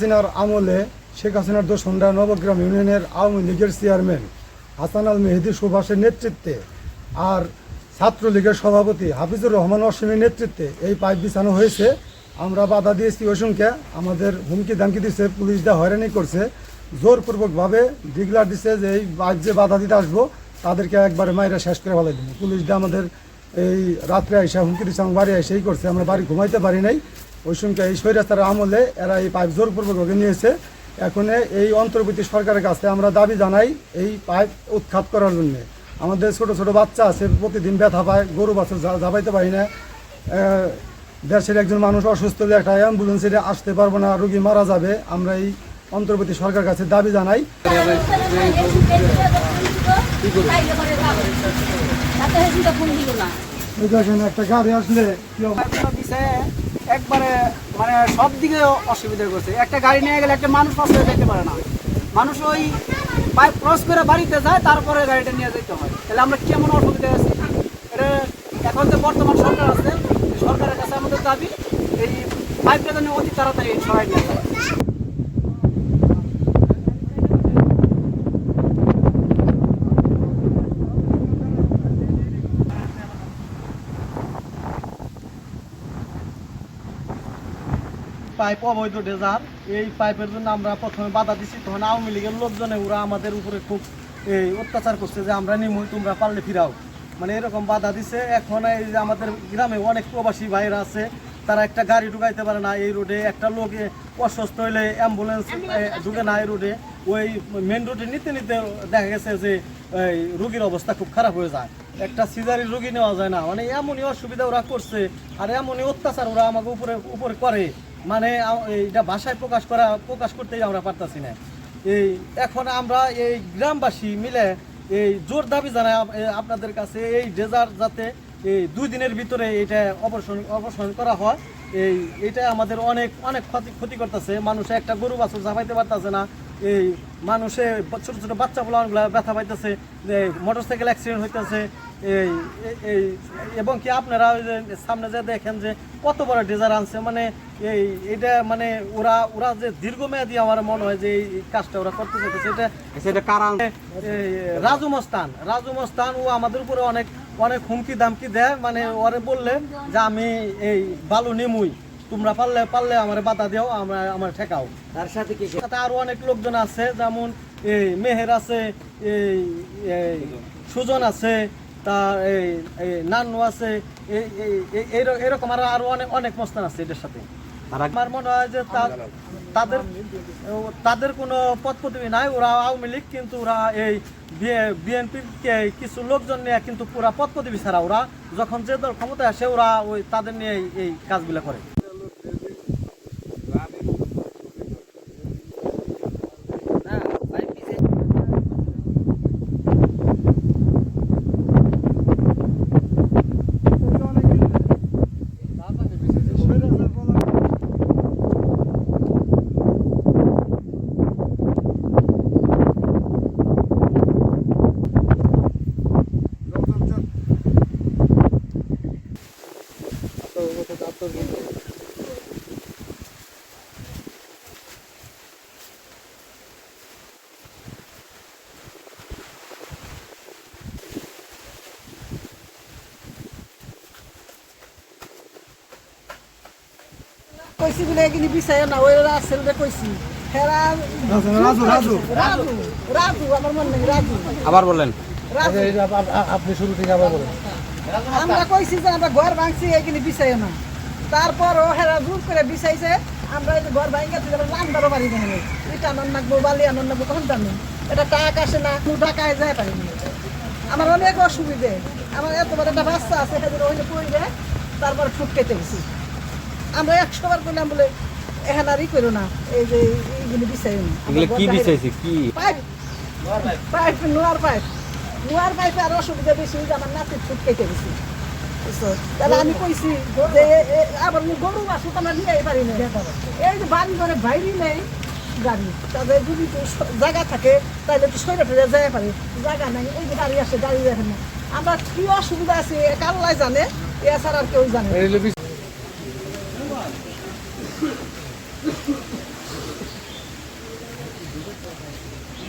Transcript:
হাসিনার আমলে শেখ হাসিনার দোসন্ডা নবগ্রাম ইউনিয়নের আওয়ামী লীগের চেয়ারম্যান হাসান আল মেহেদি সুভাষের নেতৃত্বে আর ছাত্রলীগের সভাপতি হাফিজুর রহমান অসীমের নেতৃত্বে এই পাইপ বিছানো হয়েছে। আমরা বাধা দিয়েছি অসংখ্যা আমাদের হুমকি ধামকি দিচ্ছে পুলিশ দা হয়রানি করছে, জোরপূর্বকভাবে ডিগলার দিছে যে এই যে বাধা দিতে আসব, তাদেরকে একবারে মাইরা শেষ করে ভালো দিব। পুলিশ দা আমাদের এই রাত্রে আইসা হুমকি দিচ্ছে আমার বাড়ি এসেই করছে, আমরা বাড়ি ঘুমাইতে পারি নাই। ওই সঙ্গে এই স্বৈরাচারের আমলে এরা এই পাইপ জোরপূর্বকভাবে নিয়েছে। এখন এই অন্তর্বর্তী সরকারের কাছে আমরা দাবি জানাই এই পাইপ উৎখাত করার জন্য। আমাদের ছোট ছোট বাচ্চা আছে প্রতিদিন ব্যথা পায় গরু বাছুর যা- যাবাইতে পারি না। দেশের একজন মানুষ অসুস্থ হলে একটা অ্যাম্বুলেন্সে আসতে পারব না রুগী মারা যাবে। আমরা এই অন্তর্বর্তী সরকার কাছে দাবি জানাই। দেখেন একটা গাড়ি আসলে একবারে মানে সব দিকে অসুবিধা করছে। একটা গাড়ি নিয়ে গেলে একটা মানুষ অসুবিধা যেতে পারে না। মানুষ ওই পাইপ ক্রস করে বাড়িতে যায়, তারপরে গাড়িটা নিয়ে যেতে হয়। তাহলে আমরা কেমন অসুবিধা আছি? এটা এখন যে বর্তমান সরকার আছে। সরকারের কাছে আমাদের দাবি, এই পাইপটা যেন অতি তাড়াতাড়ি সরাই নিয়ে যায়। পাইপ অবৈধ ডেজার এই পাইপের জন্য আমরা প্রথমে বাধা দিছি তখন আওয়ামী লীগের লোকজনে ওরা আমাদের উপরে খুব এই অত্যাচার করছে যে আমরা নিমুই তোমরা পারলে ফিরাও। মানে এরকম বাধা দিছে। এখন এই যে আমাদের গ্রামে অনেক প্রবাসী ভাইরা আছে তারা একটা গাড়ি ঢুকাইতে পারে না এই রোডে। একটা লোক অসুস্থ হইলে অ্যাম্বুলেন্স ঢুকে না এই রোডে। ওই মেন রোডে নিতে নিতে দেখা গেছে যে এই রুগীর অবস্থা খুব খারাপ হয়ে যায়। একটা সিজারি রুগী নেওয়া যায় না। মানে এমনই অসুবিধা ওরা করছে আর এমনই অত্যাচার ওরা আমাকে উপরে উপরে করে। মানে এটা ভাষায় প্রকাশ করা, প্রকাশ করতেই আমরা পারতাছি না। এই, এখন আমরা এই গ্রামবাসী মিলে এই জোর দাবি জানাই আপনাদের কাছে, এই ডেজার যাতে এই দুই দিনের ভিতরে এটা অপারেশন অপারেশন করা হয়। এই এটা আমাদের অনেক অনেক ক্ষতি ক্ষতি করতেছে। মানুষে একটা গরু বাছুর চাপাইতে পারতেছে না। এই মানুষে ছোটো ছোটো বাচ্চা পোলাগুলা ব্যথা পাইতেছে মোটর সাইকেল অ্যাক্সিডেন্ট হইতেছে। এই এই এবং কি আপনারা ওই যে সামনে যে দেখেন যে কত বড় ডেজার আনছে মানে এই এটা মানে ওরা ওরা যে দীর্ঘমেয়াদী আমার মনে হয় যে এই কাজটা ওরা করতে চাইতেছে। এটা সেটা কারণ রাজু মস্তান রাজু মস্তান ও আমাদের উপরে অনেক অনেক হুমকি দামকি দেয় মানে ওরে বললে যে আমি এই বালু নিমুই তোমরা পারলে পারলে আমার বাধা দিও আমরা আমার ঠেকাও। তার সাথে কি সাথে আরও অনেক লোকজন আছে যেমন এই মেহের আছে এই সুজন আছে তার এই নান্নু আছে এই এরকম আরও আরও অনেক অনেক মস্তান আছে এটার সাথে। তারা আমার মনে হয় যে তাদের তাদের কোনো পদবি নাই ওরা আওয়ামী লীগ কিন্তু ওরা এই বিএনপিকে কিছু লোকজন নিয়ে কিন্তু পুরা পদবি ছাড়া ওরা যখন যে দল ক্ষমতায় আসে ওরা ওই তাদের নিয়ে এই কাজগুলো করে। কইছি বলে এগিনি বিচায় না ওই রাসেল রে কইছি। হেরা রাজু রাজু রাজু রাজু রাজু আমার মনে নেই রাজু আবার বললেন আপনি শুরু থেকে আবার বলেন। আমরা কইছি যে আমরা ঘর ভাঙছি এগিনি বিচায় না। তারপর ও হেরা জোর করে বিচাইছে আমরা এই ঘর ভাঙি গেছি লান্দারও বাড়ি দেখেন ইটা আনন্দ নাকবো বালি আনন্দ নাকবো কখন জানেন এটা টাক আসে না কোনো টাকায় যায় পারিনি আমার অনেক অসুবিধে। আমার এত বড় একটা বাচ্চা আছে সেদের ওইটা পড়ে তারপর ফুট কেটে গেছি। আমরা একশো বার করলাম বলে এখানে আর ই করো না এই যে এইগুলি এগুলো কি কি? পাইপ পাইপ নোয়ার পাইপ। নোয়ার পাইপে আর অসুবিধা বেশি যে আমার নাতির ফুট কেটে গেছি। তাহলে আমি কইছি যে আবার গরু তো আমরা নিয়ে পারি না এই যে বাড়ি ঘরে বাইরে নেই গাড়ি তাদের যদি তো জায়গা থাকে তাহলে তো সৈরা ফেরা যায় পারে। জায়গা নাই এই যে গাড়ি আসে গাড়ি দেখেন না। আমরা কি অসুবিধা আছে এক আল্লাহ জানে এছাড়া আর কেউ জানে।